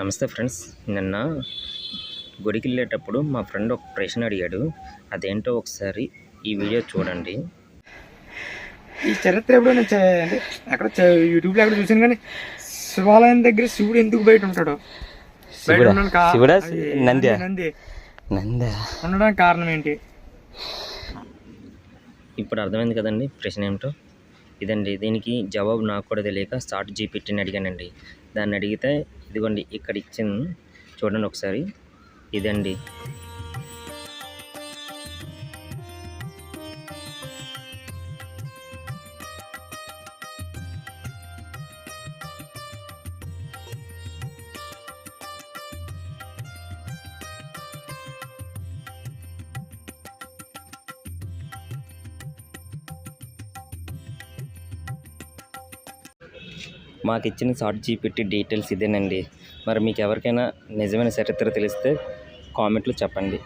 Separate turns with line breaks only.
నమస్తే ఫ్రెండ్స్. నిన్న గుడికి వెళ్ళేటప్పుడు మా ఫ్రెండ్ ఒక ప్రశ్న అడిగాడు. అదేంటో ఒకసారి ఈ వీడియో చూడండి.
ఈ చరిత్ర ఎప్పుడో నేను చ- అంటే అక్కడ చ- యూట్యూబ్లో అక్కడ చూసాను కానీ శివాలయం దగ్గర శివుడు ఎందుకు బయట ఉంటాడు? నంది
నందా
ఉండడానికి కారణం ఏంటి?
ఇప్పుడు అర్థమైంది కదండి ప్రశ్న ఏమిటో? ఇదండి దీనికి జవాబు నాకు కూడా తెలియక స్టార్ట్ జీపీటీని అడిగానండి. దాన్ని అడిగితే ఇదిగోండి ఇక్కడ ఇచ్చింది చూడండి ఒకసారి. ఇదండి. మాకు ఇచ్చిన షార్ట్ జీపీటీ డీటెయిల్స్ ఇదేనండి. మరి మీకు ఎవరికైనా నిజమైన చరిత్ర తెలిస్తే కామెంట్లో చెప్పండి.